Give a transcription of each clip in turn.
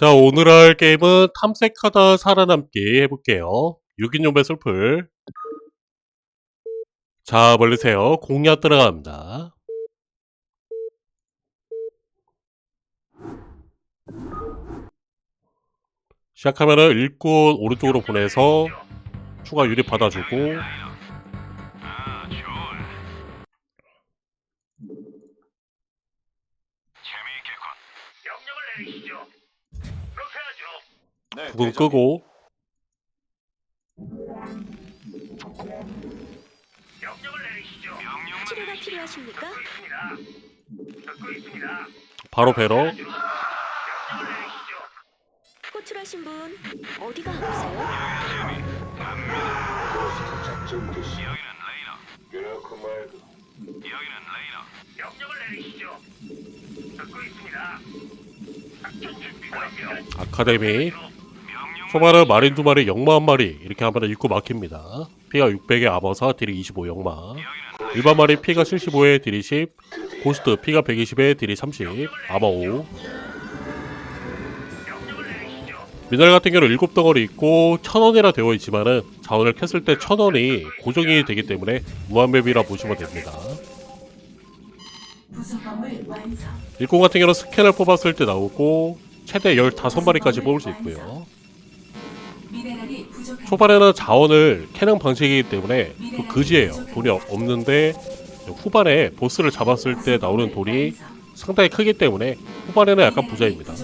자, 오늘 할 게임은 탐색하다 살아남기 해볼게요. 6인용 배설풀. 자, 멀리세요. 공략 들어갑니다. 시작하면은 일꾼 오른쪽으로 보내서 추가 유리 받아주고 네, 대장님. 끄고 명령을 내리시죠. 명령만 치료가 내리시죠. 필요하십니까? 듣고 있습니다. 듣고 있습니다. 바로 배러 명령을 내리시죠. 호출하신 분 어디가 아프세요? 여기는 레이너. 여기는 레이너. 명령을 내리시죠. 듣고 있습니다. 작전 준비 완료. 아카데미 초반은 마린 두 마리, 영마 한 마리 이렇게 하면 입구 막힙니다. 피가 600에 아버사, 딜이 25 영마. 일반 마리 피가 75에 딜이 10, 고스트 피가 120에 딜이 30, 아마 5. 명령을 내리시죠. 미네랄 같은 경우는 7덩어리 있고 1000원이라 되어 있지만은 자원을 캤을 때 1000원이 고정이 되기 때문에 무한맵이라 보시면 됩니다. 일꾼 같은 경우는 스캔을 뽑았을 때 나오고 최대 15마리까지 뽑을 수 있고요. 초반에는 자원을 캐는 방식이기 때문에 또 그지예요. 돈이 없- 없는데 후반에 보스를 잡았을 때 나오는 돈이 상당히 크기 때문에 후반에는 약간 부자입니다.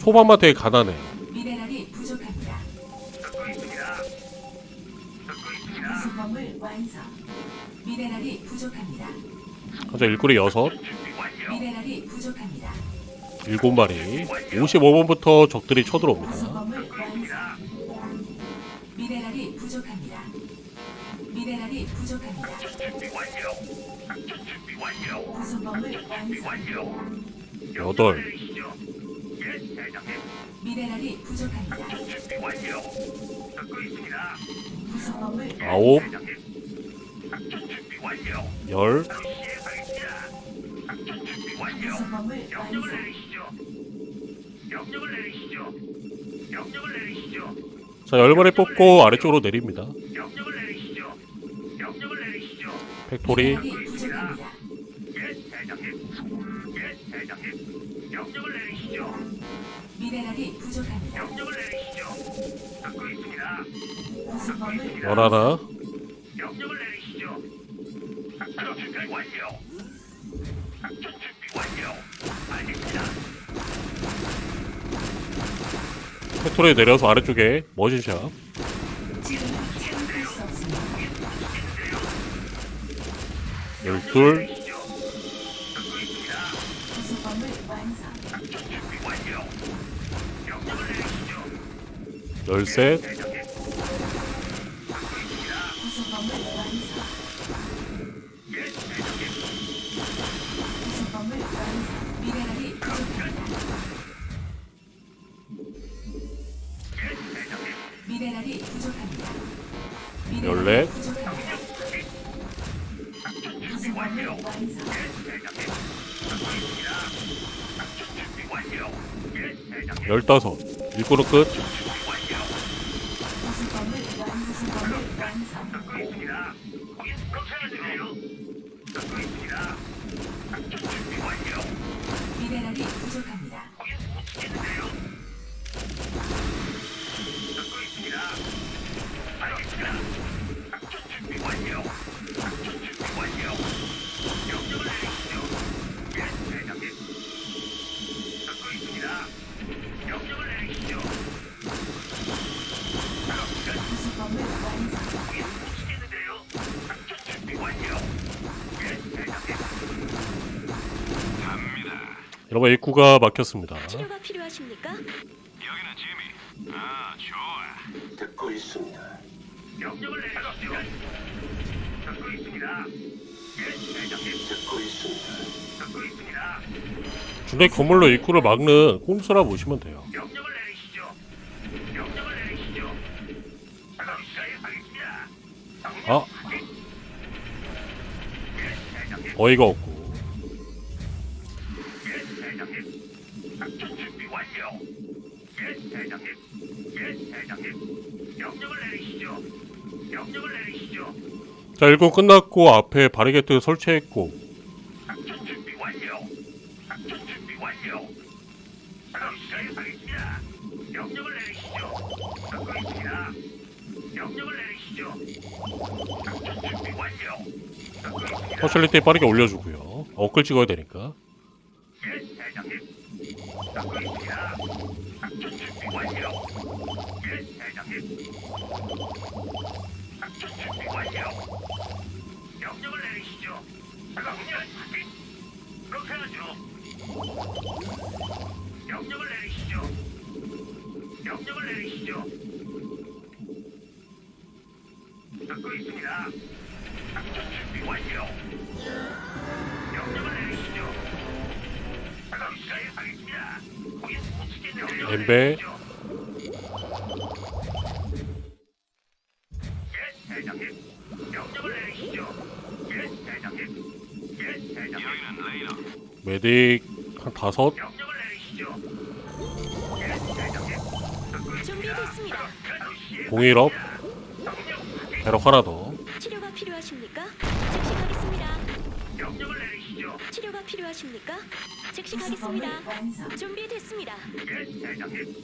초반만 되게 가난해요. 미네랄이 부족합니다. 현재 일꾼이 6, 준비 완료. 미네랄이 부족합니다. 7마리 55번부터 적들이 쳐들어옵니다. 부속범을 완성. 미네랄이 부족합니다. 미네랄이 부족합니다. 준비 완료. 작전 준비 완료. 부속범을 준비 완성. 완료. 여덟. 내리시죠. 예, 대장님. 미네랄이 부족합니다. 작전 준비 완료. 듣고 있습니다. 부속범을 아홉, 대장님. 작전 준비 완료. 10, 시행하겠습니다. 작전 준비 완료. 부속범을 명령을 완성. 내리시죠. 명령을 내리시죠. 명령을 내리시죠. 자 10마리 뽑고 아래쪽으로 내립니다. 명령을 내리시죠. 명령을 내리시죠. 팩토리 미네랄이 부족합니다. 예, 대장님. 예, 대장님. 명령을 내리시죠. 미네랄이 부족합니다. 명령을 내리시죠. 듣고 있습니다. 부속범을 열하나 팩토리 내려서 아래쪽에 머신샵. 지금 참을 15 일꾼은 끝 여러분 입구가 막혔습니다. 치료가 필요하십니까? 여기는 지미. 아, 좋아. 듣고 있습니다. 명령을 내리시죠. 듣고 있습니다. 예, 대장님. 듣고 있습니다. 듣고 있습니다. 주택 건물로 입구를 막는 꼼수라 보시면 돼요. 명령을 내리시죠. 명령을 내리시죠. 작업 시작하겠습니다. 아 예, 대장님. 어이가 없고 자, 일군 끝났고 앞에 바리게트 설치했고. 퍼실리티 빠르게 올려주고요. 어끌 찍어야 되니까. 예, 대장님. 듣고 있습니다. 작전 준비 완료. 명령을 내리시죠. 그럼 시작하겠습니다. 거긴 못 치겠네요. 엠베. 예, 대장님. 명령을 내리시죠. 예, 대장님. 예, 대장님. 메딕 한 다섯. 명령을 내리시죠. 예, 대장님. 듣고 있습니다. 준비됐습니다. 바로 시행- 공일업. 명령 확인. 배럭 하나 더. 치료가 필요하십니까? 즉시 가겠습니다. 명령을 내리시죠. 치료가 필요하십니까? 즉시 가겠습니다. 준비됐습니다. 예, 대장님.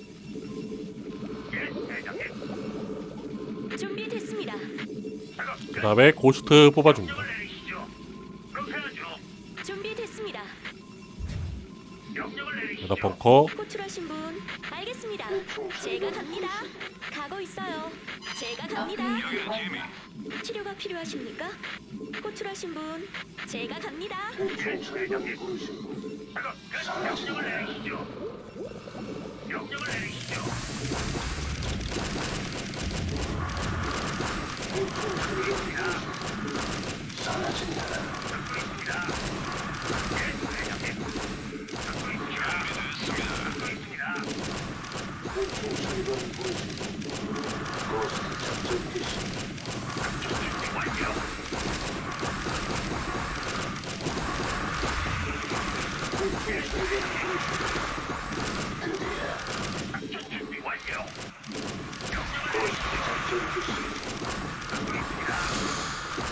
예, 대장님. 준비됐습니다. 작업 끝. 그 다음에 고스트 뽑아줍니다. 명령을 내리시죠. 그렇게 하죠. 준비됐습니다. 명령을 내리시죠. 여기다 벙커. 호출하신 분 알겠습니다. 제가 갑니다. 가고 있어요. 제가 갑니다. 치료가 필요하십니까? 호출하신 분 제가 갑니다. 명령을 내리시죠. 명령을 내리시죠.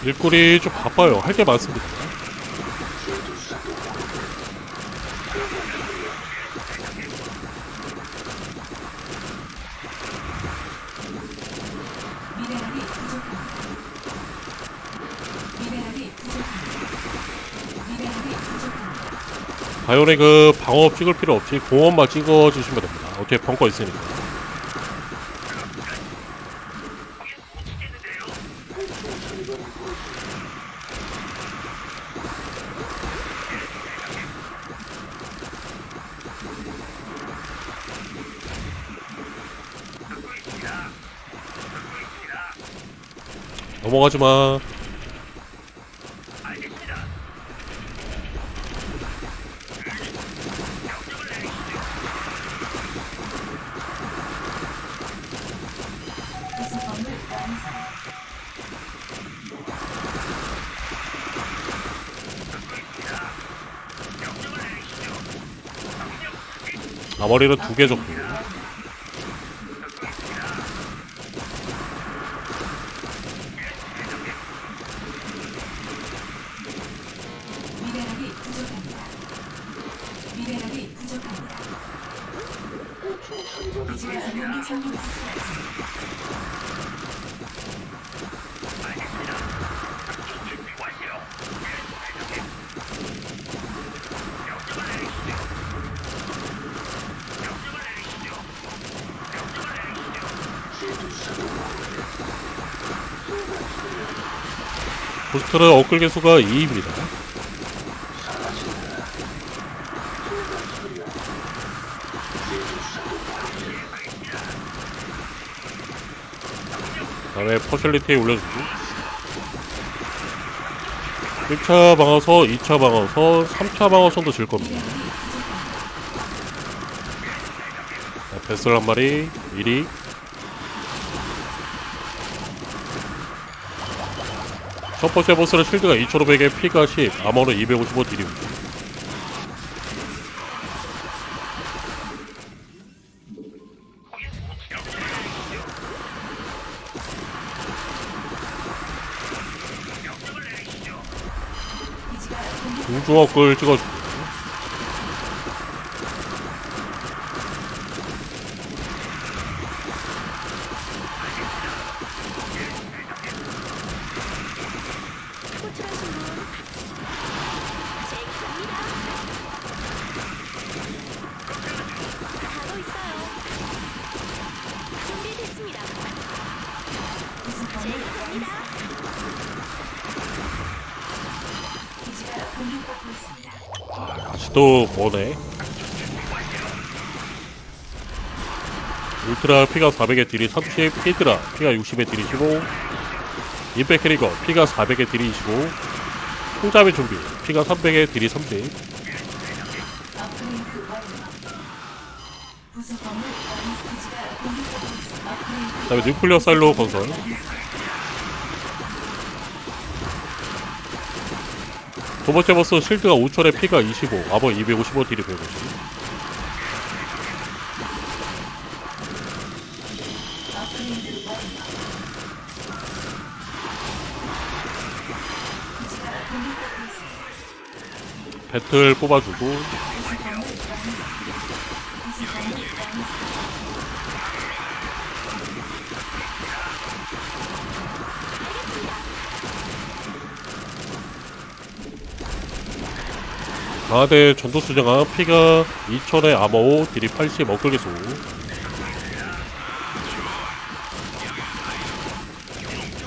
일꾼이 좀 바빠요. 할 게 많습니다. 미네랄이 부족합니다. 미네랄이 부족합니다. 미네랄이 부족합니다. 바이오닉 그 방어업 찍을 필요 없이 공업만 찍어주시면 됩니다. 어차피 벙커 있으니까. 넘어가지 마. 알겠습니다. 구성범을 완성. 나머리는 두개 정도. 고스트는 업글 개수가 2입니다. 다음에 퍼실리티에 올려주고 1차 방어서, 2차 방어서, 3차 방어선도 질 겁니다. 자, 베슬 한 마리, 미리 첫 번째 보스는 실드가 2,500에 피가 10, 아머는 255 딜입니다. 우주업글 찍어줍니다. 아, 아직도 뭐네. 울트라 피가 400에 딜이 30, 히드라 피가 60에 딜이 15, 임팩 캐리거 피가 400에 딜이 25, 통잡이 좀비 피가 300에 딜이 30, 업그레이드 완료. 구성범을 완성. 기지가 공격받고 있습니다. 업그레이드 그 다음에 뉴클리어 사일로 건설 두 번째 버스 실드가 5천에 피가 25, 아버 255, 딜이 150 업그레이드 완료. 기지가 공격받고 있습니다. 배틀 뽑아주고 4대 전투수정아 피가 2천의 아머 5 딜이 80 업글계수.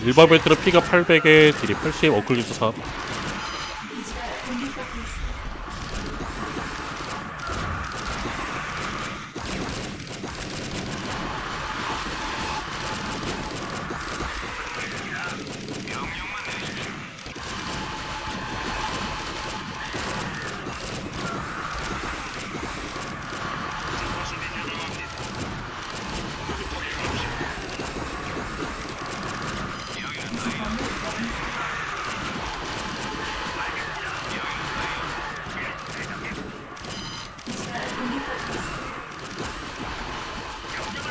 일반 벨트는 피가 800에 딜이 80 업글계수 3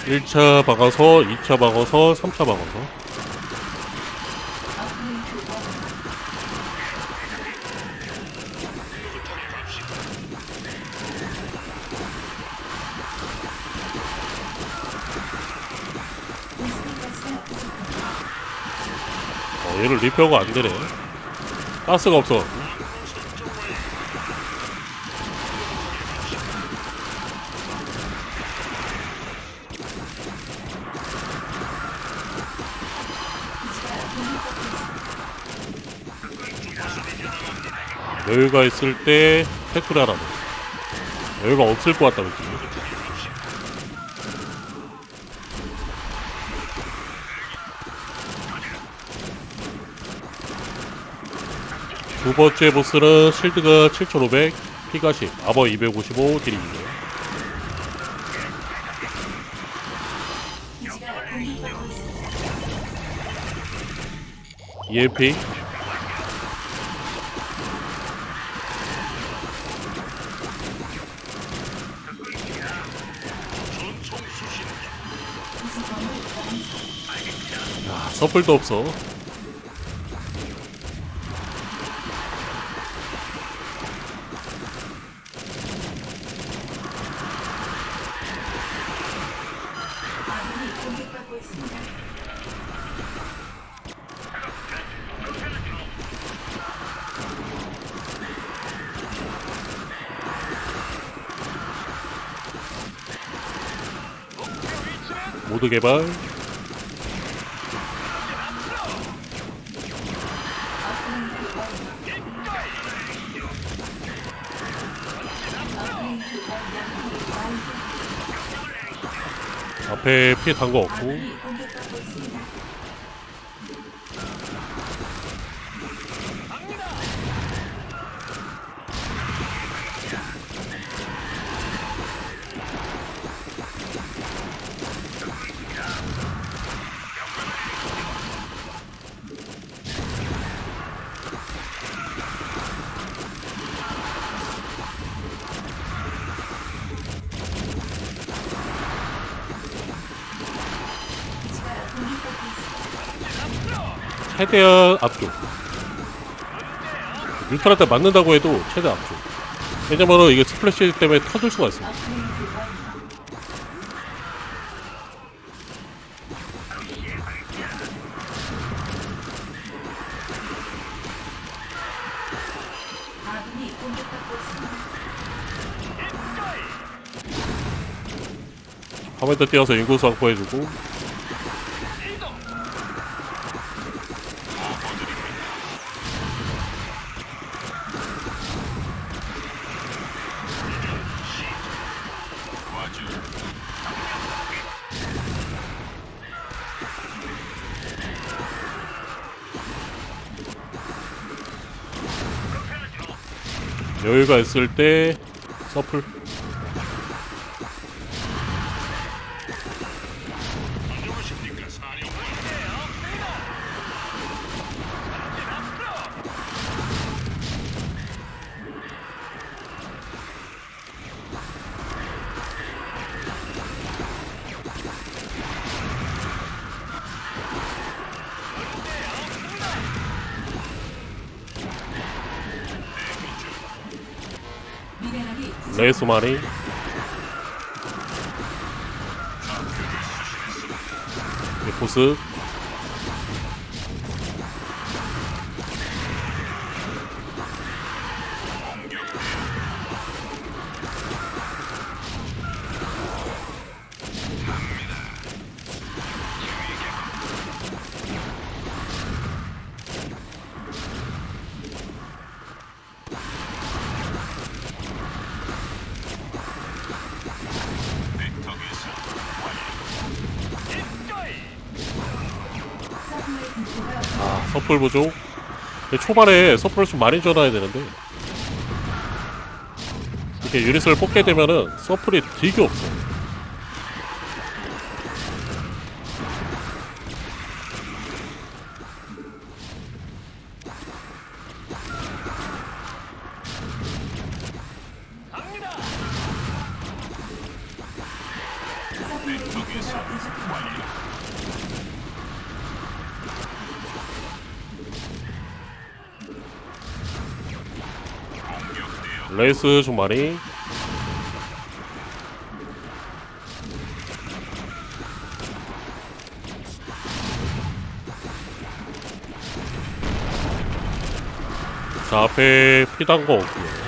1차 박아서 2차 박아서 3차 박아서. 어, 얘를 리페어가 안 되네 가스가 없어 기지가 공격받고 있습니다. 여유가 있을 때 태클 하라고. 여유가 없을 것 같다 그치? 두 번째 보스는 실드가 7500 피가 10 아버 255 딜이 2 기지가 공격받고 있습니다. EMP 서플도 없어. 모드 개발 업그레이드 완료. 업그레이드 완료. 앞에 피해 단거 없고 최대한 앞쪽 뮤탈한테 맞는다고 해도 최대 압축 왜냐면은 이게 스플래시 때문에 터질 수가 있습니다. 화면도 띄어서 인구수 확보해주고 여유가 있을 때 서플 마리. 이 보스 서플 부족 초반에 서플을 좀 많이 줘놔야 되는데. 이렇게 유닛을 뽑게 되면은 서플이 되게 없어 레이스 좀 많이. 자 앞에 피단 거 없고요.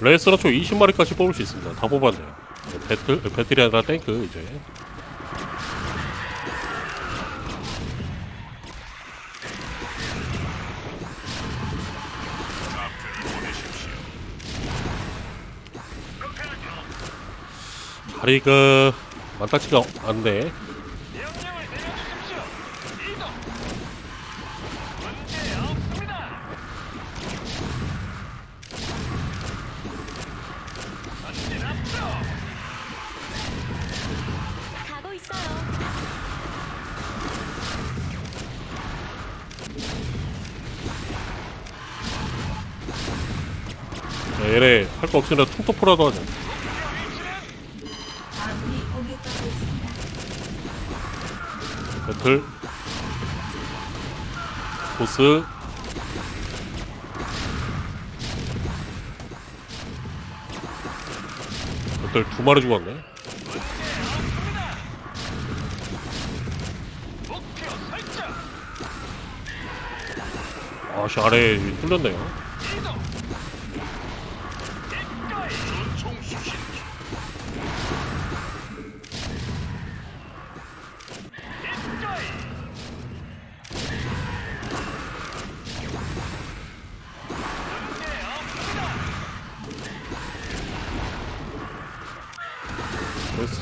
레이스는 총 20마리까지 뽑을 수 있습니다. 다 뽑았네요. 배틀, 배틀이 아니라 탱크 이제 자리가 많다치가 않네 명령을 내려주십시오. 이동. 문제 없습니다. 전진 앞으로. 가고 있어요. 야, 얘네 할 거 없으면 퉁토포라도 하자 배틀 보스. 배틀 두 마리 죽었네. 아씨 아래 뚫렸네요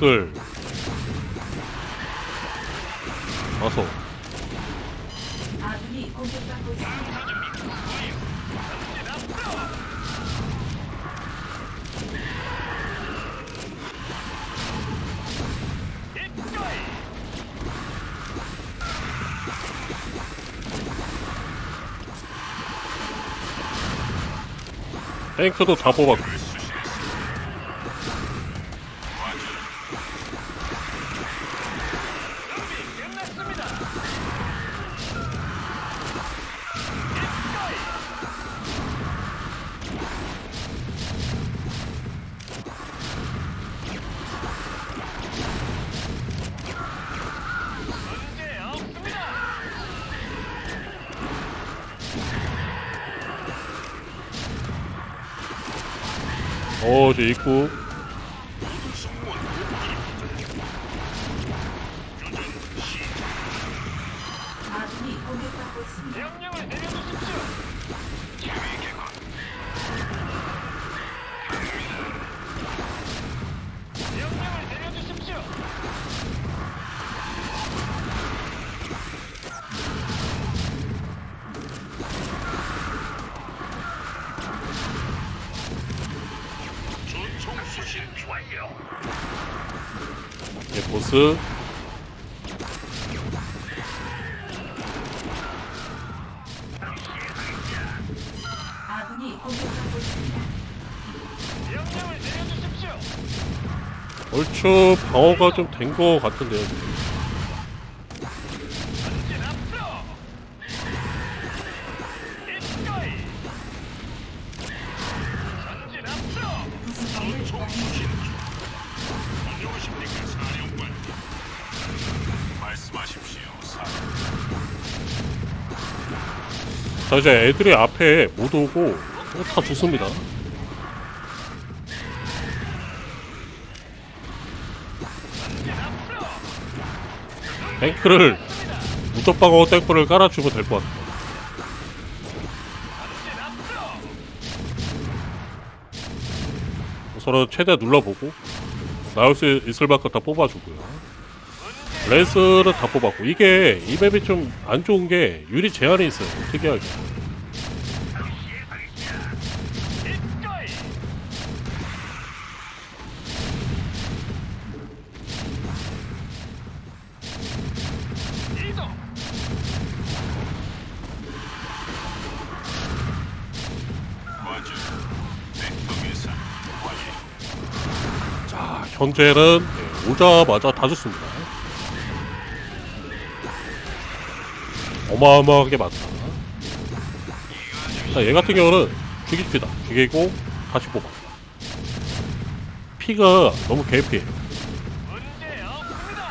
앞으로. 이거이. 탱크도 다 뽑았고 어, 저 입구. 얼추 방어가 좀 된 거 같은데요. 자, 이제 애들이 앞에 못 오고 다 죽습니다. 탱크를 무적방어 탱크를 깔아주면 될 것 같아요. 우선은 최대 눌러보고 나올 수 있을 만큼 다 뽑아주고요. 레이스를 다 뽑았고 이게 이 맵이 좀 안 좋은 게 유리 제한이 있어요. 특이하게. 현재는 네, 오자마자 다 죽습니다. 어마어마하게 많다. 자, 얘 같은 경우는 죽입시다. 죽이고 다시 뽑아. 피가 너무 개피해. 문제 없습니다.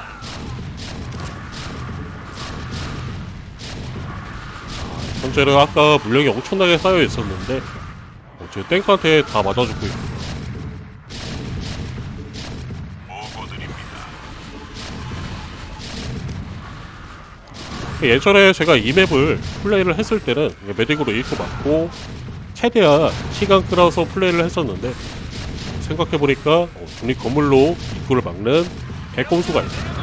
현재는 아까 물량이 엄청나게 쌓여 있었는데 어, 지금 탱크한테 다 맞아 죽고 있고 예전에 제가 이 맵을 플레이를 했을 때는 메딕으로 입고 맞고 최대한 시간 끌어서 플레이를 했었는데 생각해보니까 어, 중립 건물로 입구를 막는 개꼼수가 있어요.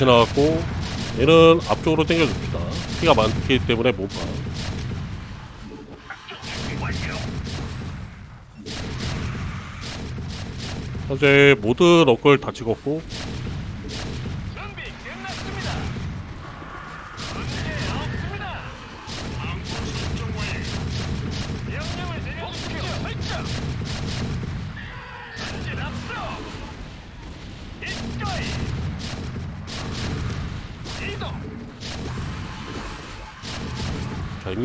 다시 나왔고 얘는 앞쪽으로 당겨줍시다. 피가 많기 때문에 못 봐. 현재 모든 업글 다 찍었고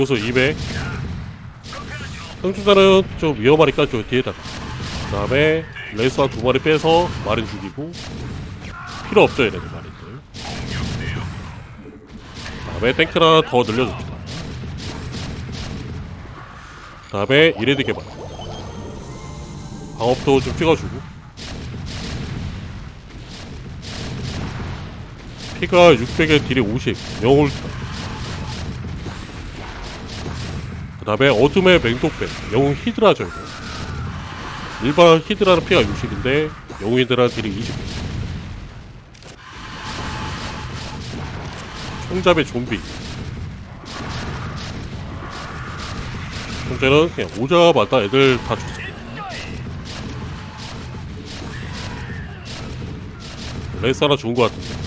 자 인구수 200 상주자는 좀 위험하니까 저 뒤에다가 그 다음에 레이스와 두 마리 빼서 마린 죽이고 필요 없죠 얘네들 마린들. 그 다음에 탱크 하나 더 늘려줍시다. 그 다음에 이레드 개발. 방업도 좀 찍어주고. 피가 600에 딜이 50 영웅 그 다음에 어둠의 맹독배 영웅 히드라죠 이거 일반 히드라는 피가 60인데 영웅 히드라 딜이 20 총잡의 좀비. 현재는 그냥 오자마자 애들 다 죽습니다. 레이스 하나 죽은 것 같은데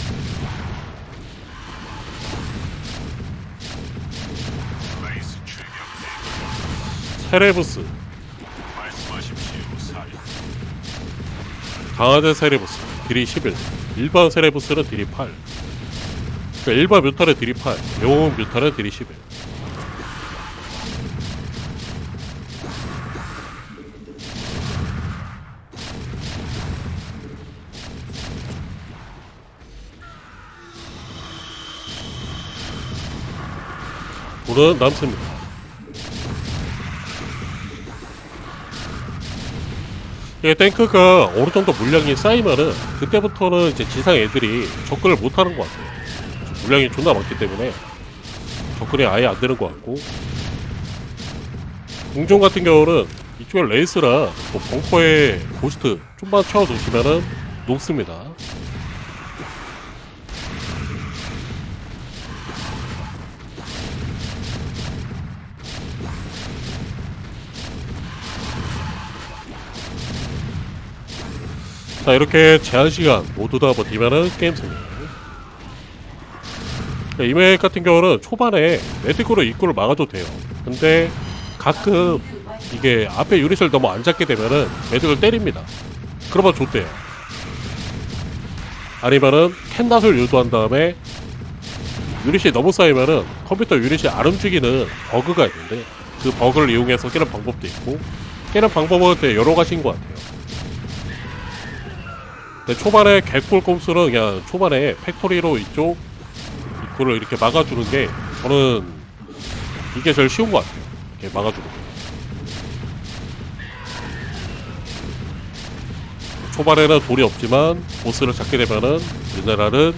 세레부스. 강화된 세레부스 딜이 11 일반 세레부스는 딜이 8 그러니까 일반 뮤탈의 딜이 8 영웅 뮤탈의 딜이 11 물은 남습니다. 이 탱크가 어느 정도 물량이 쌓이면은 그때부터는 이제 지상 애들이 접근을 못하는 것 같아요. 물량이 존나 많기 때문에 접근이 아예 안 되는 것 같고 공중 같은 경우는 이쪽에 레이스라 또 벙커에 고스트 좀만 채워두시면은 녹습니다. 자 이렇게 제한 시간 모두 다 버티면은 게임 승리. 자, 이메일 같은 경우는 초반에 메딕으로 입구를 막아도 돼요. 근데 가끔 이게 앞에 유닛을 너무 안 잡게 되면은 메딕을 때립니다. 그러면 좋대요. 아니면은 캔닷을 유도한 다음에 유닛이 너무 쌓이면은 컴퓨터 유닛이 안 움직이는 버그가 있는데 그 버그를 이용해서 깨는 방법도 있고 깨는 방법은 되게 여러 가지인 것 같아요. 근데 초반에 개꿀 꼼수는 그냥 초반에 팩토리로 이쪽 입구를 이렇게 막아주는 게 저는 이게 제일 쉬운 것 같아요. 이렇게 막아주는 게. 초반에는 돌이 없지만 보스를 잡게 되면은 미네랄은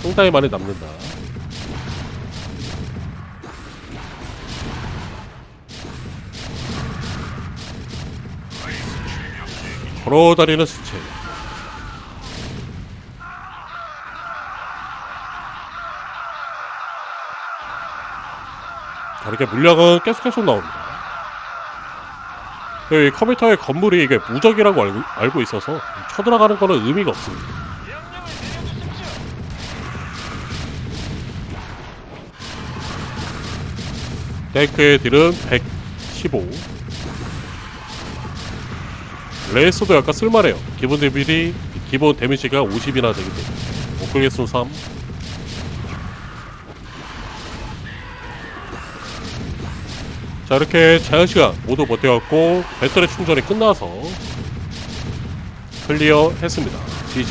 상당히 많이 남는다. 걸어다니는 수채. 자, 이렇게 물량은 계속 계속 나옵니다. 이 컴퓨터의 건물이 이게 무적이라고 알고, 알고 있어서 쳐들어가는 거는 의미가 없습니다. 탱크의 딜은 115. 레이스도 약간 쓸만해요. 기본 데미지, 기본 데미지가 50이나 되기 때문에. 수 3. 자 이렇게 제한시간 모두 버텨갖고 배터리 충전이 끝나서 클리어 했습니다. GG